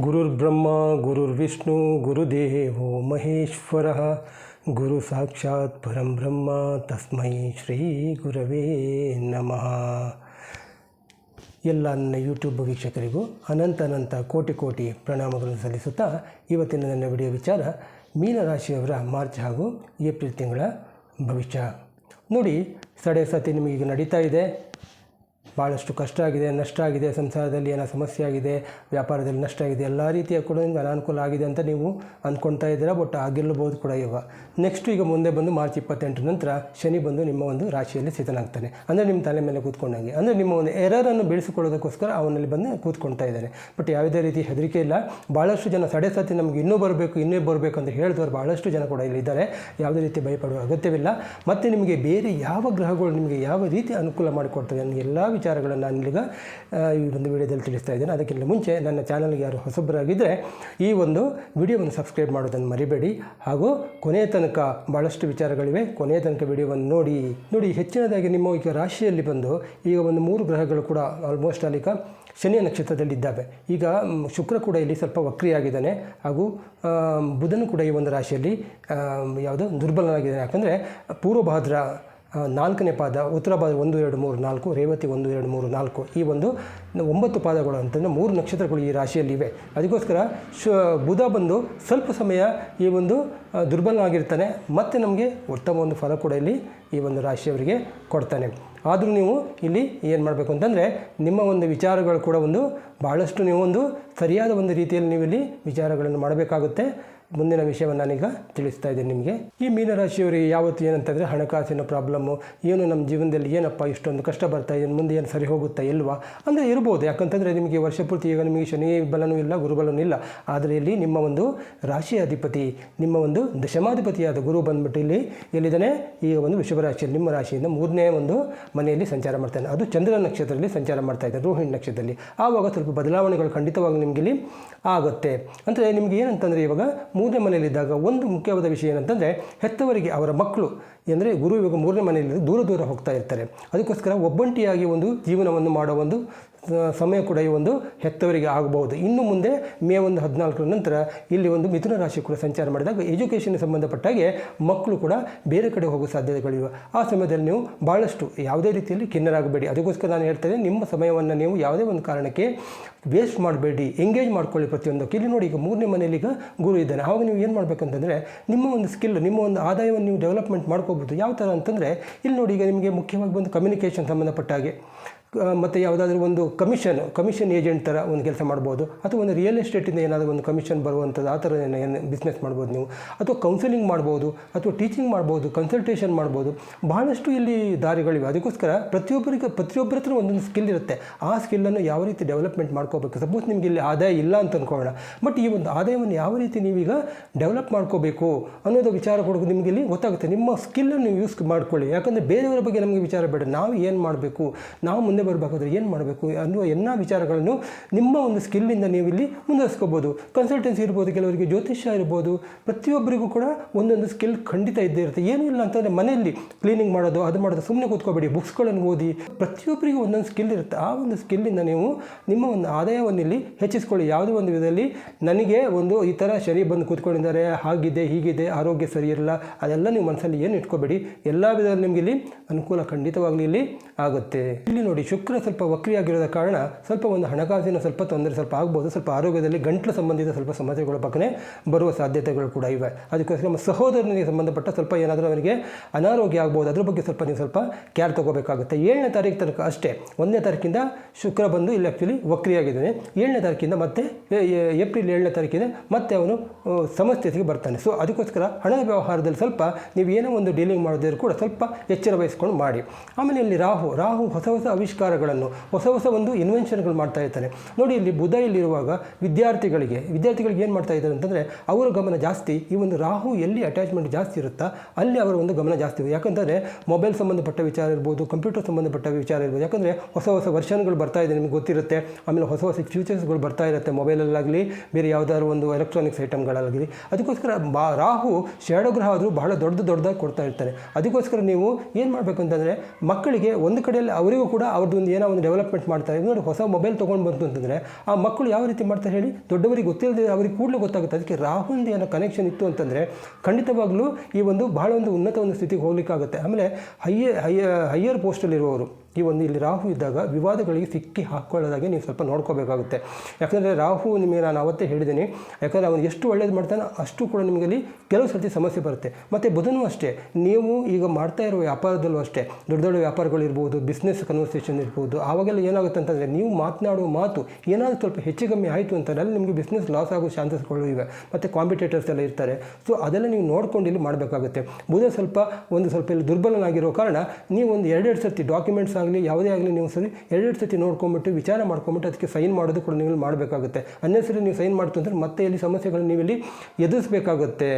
ಗುರುರ್ಬ್ರಹ್ಮ ಗುರುರ್ವಿಷ್ಣು ಗುರುದೇವೋ ಮಹೇಶ್ವರ ಗುರು ಸಾಕ್ಷಾತ್ ಪರಂ ಬ್ರಹ್ಮ ತಸ್ಮೈ ಶ್ರೀ ಗುರವೇ ನಮಃ ಎಲ್ಲ ನನ್ನ ಯೂಟ್ಯೂಬ್ ವೀಕ್ಷಕರಿಗೂ ಅನಂತ ಅನಂತ ಕೋಟಿ ಕೋಟಿ ಪ್ರಣಾಮಗಳನ್ನು ಸಲ್ಲಿಸುತ್ತಾ ಇವತ್ತಿನ ನನ್ನ ವಿಡಿಯೋ ವಿಚಾರ ಮೀನರಾಶಿಯವರ ಮಾರ್ಚ್ ಹಾಗೂ ಏಪ್ರಿಲ್ ತಿಂಗಳ ಭವಿಷ್ಯ. ನೋಡಿ, ಸಡೆ ಸತಿ ನಿಮಗೀಗ ನಡೀತಾ ಇದೆ. ಭಾಳಷ್ಟು ಕಷ್ಟ ಆಗಿದೆ, ನಷ್ಟ ಆಗಿದೆ, ಸಂಸಾರದಲ್ಲಿ ಏನೋ ಸಮಸ್ಯೆ ಆಗಿದೆ, ವ್ಯಾಪಾರದಲ್ಲಿ ನಷ್ಟ ಆಗಿದೆ, ಎಲ್ಲ ರೀತಿಯ ಕೂಡ ನಿಮ್ಗೆ ಅನಾನುಕೂಲ ಆಗಿದೆ ಅಂತ ನೀವು ಅಂದ್ಕೊಳ್ತಾ ಇದ್ದೀರಾ? ಬಟ್ ಆಗಿರಬಹುದು ಕೂಡ ಇವಾಗ. ನೆಕ್ಸ್ಟ್ ಈಗ ಮುಂದೆ ಬಂದು ಮಾರ್ಚ್ ಇಪ್ಪತ್ತೆಂಟು ನಂತರ ಶನಿ ಬಂದು ನಿಮ್ಮ ಒಂದು ರಾಶಿಯಲ್ಲಿ ಸ್ಥಿತನಾಗ್ತಾನೆ ಅಂದರೆ ನಿಮ್ಮ ತಲೆ ಮೇಲೆ ಕೂತ್ಕೊಂಡಂಗೆ ಅಂದರೆ ನಿಮ್ಮ ಒಂದು ಎರರನ್ನು ಬೆಳೆಸಿಕೊಳ್ಳೋದಕ್ಕೋಸ್ಕರ ಅವನಲ್ಲಿ ಬಂದು ಕೂತ್ಕೊಳ್ತಾ ಇದ್ದಾನೆ ಬಟ್ ಯಾವುದೇ ರೀತಿ ಹೆದರಿಕೆ ಇಲ್ಲ. ಭಾಳಷ್ಟು ಜನ ಸಡೆ ಸತಿ ನಮಗೆ ಇನ್ನೂ ಬರಬೇಕು ಇನ್ನೂ ಬರಬೇಕು ಅಂತ ಹೇಳಿದವರು ಭಾಳಷ್ಟು ಜನ ಕೂಡ ಇಲ್ಲಿದ್ದಾರೆ ಯಾವುದೇ ರೀತಿ ಭಯಪಡುವ ಅಗತ್ಯವಿಲ್ಲ. ಮತ್ತು ನಿಮಗೆ ಬೇರೆ ಯಾವ ಗ್ರಹಗಳು ನಿಮಗೆ ಯಾವ ರೀತಿ ಅನುಕೂಲ ಮಾಡಿಕೊಡ್ತವೆ ಅನ್ನೋ ಎಲ್ಲ ವಿಚಾರಗಳನ್ನು ನಾನು ಆ, ಈ ಒಂದು ವಿಡಿಯೋದಲ್ಲಿ ತಿಳಿಸ್ತಾ ಇದ್ದೇನೆ. ಅದಕ್ಕಿಂತ ಮುಂಚೆ ನನ್ನ ಚಾನಲ್ಗೆ ಯಾರು ಹೊಸಬರಾಗಿದ್ದರೆ ಈ ಒಂದು ವಿಡಿಯೋವನ್ನು ಸಬ್ಸ್ಕ್ರೈಬ್ ಮಾಡೋದನ್ನು ಮರಿಬೇಡಿ. ಹಾಗೂ ಕೊನೆಯ ತನಕ ಭಾಳಷ್ಟು ವಿಚಾರಗಳಿವೆ. ಕೊನೆಯ ತನಕ ವಿಡಿಯೋವನ್ನು ನೋಡಿ ನೋಡಿ ಹೆಚ್ಚಿನದಾಗಿ ನಿಮ್ಮ ಈಗ ರಾಶಿಯಲ್ಲಿ ಬಂದು ಈಗ ಒಂದು ಮೂರು ಗ್ರಹಗಳು ಕೂಡ ಆಲ್ಮೋಸ್ಟ್ ಅಲ್ಲಿಗ ಶನಿಯ ನಕ್ಷತ್ರದಲ್ಲಿದ್ದಾವೆ ಈಗ ಶುಕ್ರ ಕೂಡ ಇಲ್ಲಿ ಸ್ವಲ್ಪ ವಕ್ರಿಯಾಗಿದ್ದಾನೆ. ಹಾಗೂ ಬುಧನು ಕೂಡ ಈ ಒಂದು ರಾಶಿಯಲ್ಲಿ ಯಾವುದು ದುರ್ಬಲನಾಗಿದ್ದಾನೆ. ಯಾಕಂದರೆ ಪೂರ್ವಭಾದ್ರ ನಾಲ್ಕನೇ ಪಾದ, ಉತ್ತರ ಪಾದ ಒಂದು, ಎರಡು, ಮೂರು, ನಾಲ್ಕು, ರೇವತಿ ಒಂದು, ಎರಡು, ಮೂರು, ನಾಲ್ಕು ಈ ಒಂದು ಒಂಬತ್ತು ಪಾದಗಳು ಅಂತಂದರೆ ಮೂರು ನಕ್ಷತ್ರಗಳು ಈ ರಾಶಿಯಲ್ಲಿ ಇವೆ. ಅದಕ್ಕೋಸ್ಕರ ಶ, ಬುಧ ಬಂದು ಸ್ವಲ್ಪ ಸಮಯ ಈ ಒಂದು ದುರ್ಬಲವಾಗಿರ್ತಾನೆ ಮತ್ತು ನಮಗೆ ಉತ್ತಮ ಒಂದು ಫಲ ಕೂಡ ಇಲ್ಲಿ ಈ ಒಂದು ರಾಶಿಯವರಿಗೆ ಕೊಡ್ತಾನೆ. ಆದರೂ ನೀವು ಇಲ್ಲಿ ಏನು ಮಾಡಬೇಕು ಅಂತಂದರೆ ನಿಮ್ಮ ಒಂದು ವಿಚಾರಗಳು ಕೂಡ ಒಂದು ಭಾಳಷ್ಟು ನೀವು ಒಂದು ಸರಿಯಾದ ಒಂದು ರೀತಿಯಲ್ಲಿ ನೀವು ಇಲ್ಲಿ ವಿಚಾರಗಳನ್ನು ಮಾಡಬೇಕಾಗುತ್ತೆ. ಮುಂದಿನ ವಿಷಯವನ್ನು ನಾನೀಗ ತಿಳಿಸ್ತಾ ಇದ್ದೀನಿ ನಿಮಗೆ. ಈ ಮೀನರಾಶಿಯವರಿಗೆ ಯಾವತ್ತು ಏನಂತಂದರೆ ಹಣಕಾಸಿನ ಪ್ರಾಬ್ಲಮ್ಮು, ಏನು ನಮ್ಮ ಜೀವನದಲ್ಲಿ ಏನಪ್ಪ ಇಷ್ಟೊಂದು ಕಷ್ಟ ಬರ್ತಾ ಇದೆ, ಮುಂದೆ ಏನು ಸರಿ ಹೋಗುತ್ತಾ ಇಲ್ವಾ? ಅಂದರೆ ಇರ್ಬೋದು. ಯಾಕಂತಂದರೆ ನಿಮಗೆ ವರ್ಷ ಪೂರ್ತಿ ಈಗ ನಿಮಗೆ ಶನಿ ಬಲನೂ ಇಲ್ಲ ಗುರುಬಲನೂ ಇಲ್ಲ. ಆದರೆ ಇಲ್ಲಿ ನಿಮ್ಮ ಒಂದು ರಾಶಿಯ ಅಧಿಪತಿ, ನಿಮ್ಮ ಒಂದು ದಶಮಾಧಿಪತಿಯಾದ ಗುರು ಬಂದ್ಬಿಟ್ಟು ಇಲ್ಲಿ ಎಲ್ಲಿದ್ದಾನೆ? ಈಗ ಒಂದು ವೃಷಭ ರಾಶಿಯಲ್ಲಿ, ನಿಮ್ಮ ರಾಶಿಯಿಂದ ಮೂರನೇ ಒಂದು ಮನೆಯಲ್ಲಿ ಸಂಚಾರ ಮಾಡ್ತಾನೆ ಅದು ಚಂದ್ರ ನಕ್ಷತ್ರದಲ್ಲಿ ಸಂಚಾರ ಮಾಡ್ತಾ ಇದ್ದಾರೆ ರೋಹಿಣಿ ನಕ್ಷತ್ರದಲ್ಲಿ. ಆವಾಗ ಸ್ವಲ್ಪ ಬದಲಾವಣೆಗಳು ಖಂಡಿತವಾಗಿ ನಿಮಗೆ ಇಲ್ಲಿ ಆಗುತ್ತೆ. ಅಂದರೆ ನಿಮಗೆ ಏನಂತಂದರೆ ಇವಾಗ ಮೂರನೇ ಮನೆಯಲ್ಲಿದ್ದಾಗ ಒಂದು ಮುಖ್ಯವಾದ ವಿಷಯ ಏನಂತಂದರೆ ಹೆತ್ತವರಿಗೆ ಅವರ ಮಕ್ಕಳು ಅಂದರೆ ಗುರು ಇವಾಗ ಮೂರನೇ ಮನೆಯಲ್ಲಿ ದೂರ ದೂರ ಹೋಗ್ತಾ ಇರ್ತಾರೆ. ಅದಕ್ಕೋಸ್ಕರ ಒಬ್ಬಂಟಿಯಾಗಿ ಒಂದು ಜೀವನವನ್ನು ಮಾಡೋ ಒಂದು ಸಮಯ ಕೂಡ ಈ ಒಂದು ಹೆತ್ತವರಿಗೆ ಆಗಬಹುದು. ಇನ್ನು ಮುಂದೆ ಮೇ ಒಂದು ಹದಿನಾಲ್ಕರ ನಂತರ ಇಲ್ಲಿ ಒಂದು ಮಿಥುನ ರಾಶಿ ಕೂಡ ಸಂಚಾರ ಮಾಡಿದಾಗ ಎಜುಕೇಷನ್ಗೆ ಸಂಬಂಧಪಟ್ಟಾಗೆ ಮಕ್ಕಳು ಕೂಡ ಬೇರೆ ಕಡೆ ಹೋಗೋ ಸಾಧ್ಯತೆಗಳಿವೆ ಆ ಸಮಯದಲ್ಲಿ ನೀವು ಭಾಳಷ್ಟು ಯಾವುದೇ ರೀತಿಯಲ್ಲಿ ಖಿನ್ನರಾಗಬೇಡಿ. ಅದಕ್ಕೋಸ್ಕರ ನಾನು ಹೇಳ್ತೇನೆ ನಿಮ್ಮ ಸಮಯವನ್ನು ನೀವು ಯಾವುದೇ ಒಂದು ಕಾರಣಕ್ಕೆ ವೇಸ್ಟ್ ಮಾಡಬೇಡಿ. ಎಂಗೇಜ್ ಮಾಡ್ಕೊಳ್ಳಿ ಪ್ರತಿಯೊಂದಕ್ಕೆ. ಇಲ್ಲಿ ನೋಡಿ, ಈಗ ಮೂರನೇ ಮನೆಯಲ್ಲಿ ಈಗ ಗುರು ಇದ್ದಾನೆ. ಆವಾಗ ನೀವು ಏನು ಮಾಡಬೇಕಂತಂದರೆ, ನಿಮ್ಮ ಒಂದು ಸ್ಕಿಲ್ ನಿಮ್ಮ ಒಂದು ಆದಾಯವನ್ನು ನೀವು ಡೆವಲಪ್ಮೆಂಟ್ ಮಾಡ್ಕೋಬೋದು ಯಾವ ಥರ ಅಂತಂದರೆ ಇಲ್ಲಿ ನೋಡಿ ಈಗ ನಿಮಗೆ ಮುಖ್ಯವಾಗಿ ಬಂದು ಕಮ್ಯುನಿಕೇಷನ್ ಸಂಬಂಧಪಟ್ಟ ಹಾಗೆ. ಮತ್ತು ಯಾವುದಾದ್ರೂ ಒಂದು ಕಮಿಷನ್ ಕಮಿಷನ್ ಏಜೆಂಟ್ ಥರ ಒಂದು ಕೆಲಸ ಮಾಡ್ಬೋದು. ಅಥವಾ ಒಂದು ರಿಯಲ್ ಎಸ್ಟೇಟಿಂದ ಏನಾದರೂ ಒಂದು ಕಮಿಷನ್ ಬರುವಂಥದ್ದು ಆ ಥರ ಏನು ಬಿಸ್ನೆಸ್ ಮಾಡ್ಬೋದು ನೀವು. ಅಥವಾ ಕೌನ್ಸಿಲಿಂಗ್ ಮಾಡ್ಬೋದು, ಅಥವಾ ಟೀಚಿಂಗ್ ಮಾಡ್ಬೋದು ಕನ್ಸಲ್ಟೇಷನ್ ಮಾಡ್ಬೋದು. ಬಹಳಷ್ಟು ಇಲ್ಲಿ ದಾರಿಗಳಿವೆ. ಅದಕ್ಕೋಸ್ಕರ ಪ್ರತಿಯೊಬ್ಬರಿಗೆ, ಪ್ರತಿಯೊಬ್ಬರ ಹತ್ರ ಒಂದೊಂದು ಸ್ಕಿಲ್ ಇರುತ್ತೆ. ಆ ಸ್ಕಿಲ್ಲನ್ನು ಯಾವ ರೀತಿ ಡೆವಲಪ್ಮೆಂಟ್ ಮಾಡ್ಕೋಬೇಕು? ಸಪೋಸ್ ನಿಮಗೆ ಇಲ್ಲಿ ಆದಾಯ ಇಲ್ಲ ಅಂತ ಅಂದ್ಕೊಳ್ಳೋಣ ಬಟ್ ಈ ಒಂದು ಆದಾಯವನ್ನು ಯಾವ ರೀತಿ ನೀವೀಗ ಡೆವಲಪ್ ಮಾಡ್ಕೋಬೇಕು ಅನ್ನೋದು ವಿಚಾರ ಕೊಡೋದು ನಿಮಗೆ ಇಲ್ಲಿ ಗೊತ್ತಾಗುತ್ತೆ. ನಿಮ್ಮ ಸ್ಕಿಲ್ಲನ್ನು ಯೂಸ್ ಮಾಡ್ಕೊಳ್ಳಿ. ಯಾಕಂದರೆ ಬೇರೆಯವರ ಬಗ್ಗೆ ನಮಗೆ ವಿಚಾರ ಬೇಡ. ನಾವು ಏನು ಮಾಡಬೇಕು? ನಾವು ಬರಬೇಕಾದ್ರೆ ಏನು ಮಾಡಬೇಕು? ಅನ್ನುವ ಎಲ್ಲ ವಿಚಾರಗಳನ್ನು ನಿಮ್ಮ ಒಂದು ಸ್ಕಿಲ್ಲಿಂದ ನೀವು ಇಲ್ಲಿ ಮುಂದುವರಿಸ್ಕೋಬೋದು. ಕನ್ಸಲ್ಟೆನ್ಸಿ ಇರ್ಬೋದು, ಕೆಲವರಿಗೆ ಜ್ಯೋತಿಷ್ಯ ಇರ್ಬೋದು, ಪ್ರತಿಯೊಬ್ಬರಿಗೂ ಕೂಡ ಒಂದೊಂದು ಸ್ಕಿಲ್ ಖಂಡಿತ ಇದ್ದೇ ಇರುತ್ತೆ. ಏನೂ ಇಲ್ಲ ಅಂತಂದರೆ ಮನೆಯಲ್ಲಿ ಕ್ಲೀನಿಂಗ್ ಮಾಡೋದು, ಅದು ಮಾಡೋದು ಸುಮ್ಮನೆ ಕೂತ್ಕೋಬೇಡಿ ಬುಕ್ಸ್ಗಳನ್ನು ಓದಿ, ಪ್ರತಿಯೊಬ್ಬರಿಗೂ ಒಂದೊಂದು ಸ್ಕಿಲ್ ಇರುತ್ತೆ. ಆ ಒಂದು ಸ್ಕಿಲ್ಲಿಂದ ನೀವು ನಿಮ್ಮ ಒಂದು ಆದಾಯವನ್ನು ಇಲ್ಲಿ ಹೆಚ್ಚಿಸ್ಕೊಳ್ಳಿ. ಯಾವುದೇ ಒಂದು ವಿಧದಲ್ಲಿ ನನಗೆ ಒಂದು ಈ ಥರ ಶನಿ ಬಂದು ಕೂತ್ಕೊಂಡಿದ್ದಾರೆ, ಹಾಗಿದೆ, ಹೀಗಿದೆ, ಆರೋಗ್ಯ ಸರಿ ಇರಲ್ಲ, ಅದೆಲ್ಲ ನೀವು ಮನಸ್ಸಲ್ಲಿ ಏನು ಇಟ್ಕೋಬೇಡಿ. ಎಲ್ಲ ವಿಧದಲ್ಲಿ ನಿಮಗೆ ಇಲ್ಲಿ ಅನುಕೂಲ ಖಂಡಿತವಾಗಲಿ ಇಲ್ಲಿ ಆಗುತ್ತೆ. ಇಲ್ಲಿ ನೋಡಿ ಶುಕ್ರ ಸ್ವಲ್ಪ ವಕ್ರಿಯಾಗಿರೋದ ಕಾರಣ ಸ್ವಲ್ಪ ಒಂದು ಹಣಕಾಸಿನ ಸ್ವಲ್ಪ ತೊಂದರೆ, ಸ್ವಲ್ಪ ಆಗ್ಬೋದು, ಸ್ವಲ್ಪ ಆರೋಗ್ಯದಲ್ಲಿ ಗಂಟ್ಲು ಸಂಬಂಧಿತ ಸ್ವಲ್ಪ ಸಮಸ್ಯೆಗಳ ಪಕ್ಕನೆ ಬರುವ ಸಾಧ್ಯತೆಗಳು ಕೂಡ ಇವೆ. ಅದಕ್ಕೋಸ್ಕರ ನಮ್ಮ ಸಹೋದರನಿಗೆ ಸಂಬಂಧಪಟ್ಟ ಸ್ವಲ್ಪ ಏನಾದರೂ ಅವರಿಗೆ ಅನಾರೋಗ್ಯ ಆಗ್ಬೋದು, ಅದ್ರ ಬಗ್ಗೆ ಸ್ವಲ್ಪ ನೀವು ಸ್ವಲ್ಪ ಕೇರ್ ತಗೋಬೇಕಾಗುತ್ತೆ. ಏಳನೇ ತಾರೀಕು ತನಕ ಅಷ್ಟೇ. ಒಂದನೇ ತಾರೀಕಿಂದ ಶುಕ್ರ ಬಂದು ಇಲ್ಲಿ ಆ್ಯಕ್ಚುಲಿ ವಕ್ರಿಯಾಗಿದ್ದಾನೆ. ಏಳನೇ ತಾರೀಕಿಂದ ಮತ್ತೆ ಏಪ್ರಿಲ್ ಏಳನೇ ತಾರೀಕಿಂದ ಮತ್ತೆ ಅವನು ಸಮಸ್ಥಿತಿಗೆ ಬರ್ತಾನೆ. ಸೊ ಅದಕ್ಕೋಸ್ಕರ ಹಣದ ವ್ಯವಹಾರದಲ್ಲಿ ಸ್ವಲ್ಪ ನೀವು ಏನೋ ಒಂದು ಡೀಲಿಂಗ್ ಮಾಡೋದಿದ್ರು ಕೂಡ ಸ್ವಲ್ಪ ಎಚ್ಚರ ವಹಿಸ್ಕೊಂಡು ಮಾಡಿ. ಆಮೇಲೆ ಇಲ್ಲಿ ರಾಹು ರಾಹು ಹೊಸ ಹೊಸ ಆವಿಷ್ಕಾರಗಳನ್ನು ಹೊಸ ಹೊಸ ಒಂದು ಇನ್ವೆನ್ಷನ್ಗಳು ಮಾಡ್ತಾ ಇರ್ತಾನೆ ನೋಡಿ, ಇಲ್ಲಿ ಬುಧ ಇಲ್ಲಿರುವಾಗ ವಿದ್ಯಾರ್ಥಿಗಳಿಗೆ ವಿದ್ಯಾರ್ಥಿಗಳಿಗೆ ಏನು ಮಾಡ್ತಾ ಇದ್ದಾರೆ ಅಂತಂದರೆ ಅವರ ಗಮನ ಜಾಸ್ತಿ, ಈ ಒಂದು ರಾಹು ಎಲ್ಲಿ ಅಟ್ಯಾಚ್ಮೆಂಟ್ ಜಾಸ್ತಿ ಇರುತ್ತಾ, ಅಲ್ಲಿ ಅವರ ಒಂದು ಗಮನ ಜಾಸ್ತಿ ಇದೆ ಯಾಕಂದರೆ ಮೊಬೈಲ್ ಸಂಬಂಧಪಟ್ಟ ವಿಚಾರ ಇರ್ಬೋದು ಕಂಪ್ಯೂಟರ್ ಸಂಬಂಧಪಟ್ಟ ವಿಚಾರ ಇರ್ಬೋದು. ಯಾಕಂದರೆ ಹೊಸ ಹೊಸ ವರ್ಷನ್ಗಳು ಬರ್ತಾ ಇದೆ ನಿಮಗೆ ಗೊತ್ತಿರುತ್ತೆ. ಆಮೇಲೆ ಹೊಸ ಹೊಸ ಫ್ಯೂಚರ್ಸ್ಗಳು ಬರ್ತಾ ಇರುತ್ತೆ ಮೊಬೈಲಲ್ಲಾಗಲಿ ಬೇರೆ ಯಾವುದಾದ್ರು ಒಂದು ಎಲೆಕ್ಟ್ರಾನಿಕ್ಸ್ ಐಟಮ್ಗಳಾಗಲಿ ಅದಕ್ಕೋಸ್ಕರ ಬಾ, ರಾಹು ಗ್ರಹ ಆದರೂ ಬಹಳ ದೊಡ್ಡ ದೊಡ್ಡದಾಗಿ ಕೊಡ್ತಾ ಇರ್ತಾರೆ ಅದಕ್ಕೋಸ್ಕರ ನೀವು ಏನು ಮಾಡಬೇಕು ಅಂತಂದರೆ ಮಕ್ಕಳಿಗೆ ಒಂದು ಕಡೆಯಲ್ಲಿ ಅವರಿಗೂ ಕೂಡ ಅವ್ರ ಒಂದು ಏನೋ ಒಂದು ಡೆವಲಪ್ಮೆಂಟ್ ಮಾಡ್ತಾರೆ ನೋಡಿ ಹೊಸ ಮೊಬೈಲ್ ತೊಗೊಂಡು ಬಂತು ಅಂತಂದರೆ ಆ ಮಕ್ಕಳು ಯಾವ ರೀತಿ ಮಾಡ್ತಾರೆ ಹೇಳಿ? ದೊಡ್ಡವರಿಗೆ ಗೊತ್ತಿಲ್ಲದೆ ಅವರಿಗೆ ಕೂಡಲೇ ಗೊತ್ತಾಗುತ್ತೆ. ಅದಕ್ಕೆ ರಾಹುಲ್ದು ಏನೋ ಕನೆಕ್ಷನ್ ಇತ್ತು ಅಂತಂದರೆ ಖಂಡಿತವಾಗ್ಲೂ ಈ ಒಂದು ಬಹಳ ಒಂದು ಉನ್ನತ ಒಂದು ಸ್ಥಿತಿಗೆ ಹೋಗ್ಲಿಕ್ಕಾಗುತ್ತೆ. ಆಮೇಲೆ ಹೈಯರ್ ಹೈಯ ಹೈಯರ್ ಪೋಸ್ಟಲ್ಲಿರುವವರು ಈ ಒಂದು ಇಲ್ಲಿ ರಾಹು ಇದ್ದಾಗ ವಿವಾದಗಳಿಗೆ ಸಿಕ್ಕಿ ಹಾಕ್ಕೊಳ್ಳೋದಾಗೆ ನೀವು ಸ್ವಲ್ಪ ನೋಡ್ಕೋಬೇಕಾಗುತ್ತೆ. ಯಾಕಂದರೆ ರಾಹು ನಿಮಗೆ ನಾನು ಅವತ್ತೇ ಹೇಳಿದ್ದೀನಿ. ಯಾಕಂದರೆ ಅವನು ಎಷ್ಟು ಒಳ್ಳೇದು ಮಾಡ್ತಾನೆ ಅಷ್ಟು ಕೂಡ ನಿಮಗೆ ಅಲ್ಲಿ ಕೆಲವು ಸರ್ತಿ ಸಮಸ್ಯೆ ಬರುತ್ತೆ. ಮತ್ತು ಬುಧನೂ ಅಷ್ಟೇ. ನೀವು ಈಗ ಮಾಡ್ತಾ ಇರೋ ವ್ಯಾಪಾರದಲ್ಲೂ ಅಷ್ಟೇ. ದೊಡ್ಡ ದೊಡ್ಡ ವ್ಯಾಪಾರಗಳಿರ್ಬೋದು ಬಿಸ್ನೆಸ್ ಕನ್ವರ್ಸೇಷನ್ ಇರ್ಬೋದು, ಆವಾಗೆಲ್ಲ ಏನಾಗುತ್ತೆ ಅಂತಂದರೆ ನೀವು ಮಾತನಾಡುವ ಮಾತು ಏನಾದರೂ ಸ್ವಲ್ಪ ಹೆಚ್ಚು ಕಮ್ಮಿ ಆಯಿತು ಅಂತಂದರೆ ಅಲ್ಲಿ ನಿಮಗೆ ಬಿಸ್ನೆಸ್ ಲಾಸ್ ಆಗೋ ಚಾನ್ಸಸ್ಗಳು ಇವೆ. ಮತ್ತು ಕಾಂಪಿಟೇಟರ್ಸ್ ಎಲ್ಲ ಇರ್ತಾರೆ. ಸೊ ಅದೆಲ್ಲ ನೀವು ನೋಡ್ಕೊಂಡು ಇಲ್ಲಿ ಮಾಡಬೇಕಾಗುತ್ತೆ. ಬುಧ ಸ್ವಲ್ಪ ಒಂದು ಸ್ವಲ್ಪ ಇಲ್ಲಿ ದುರ್ಬಲನಾಗಿರೋ ಕಾರಣ ನೀವು ಒಂದು ಎರಡೆರಡು ಸರ್ತಿ ಡಾಕ್ಯುಮೆಂಟ್ಸ್ ಆಗಲಿ, ಯಾವುದೇ ಆಗಲಿ ನೀವು ಸರಿ ಎರಡೆರಡು ಸತಿ ನೋಡ್ಕೊಂಬಿಟ್ಟು, ವಿಚಾರ ಮಾಡ್ಕೊಂಬಿಟ್ಟು ಅದಕ್ಕೆ ಸೈನ್ ಮಾಡೋದು ಕೂಡ ನೀವು ಮಾಡಬೇಕಾಗುತ್ತೆ. ಅನ್ನೆಸರಿ ನೀವು ಸೈನ್ ಮಾಡ್ತು ಅಂದರೆ ಮತ್ತೆ ಇಲ್ಲಿ ಸಮಸ್ಯೆಗಳನ್ನ ನೀವು ಇಲ್ಲಿ ಎದುರಿಸಬೇಕಾಗುತ್ತೆ.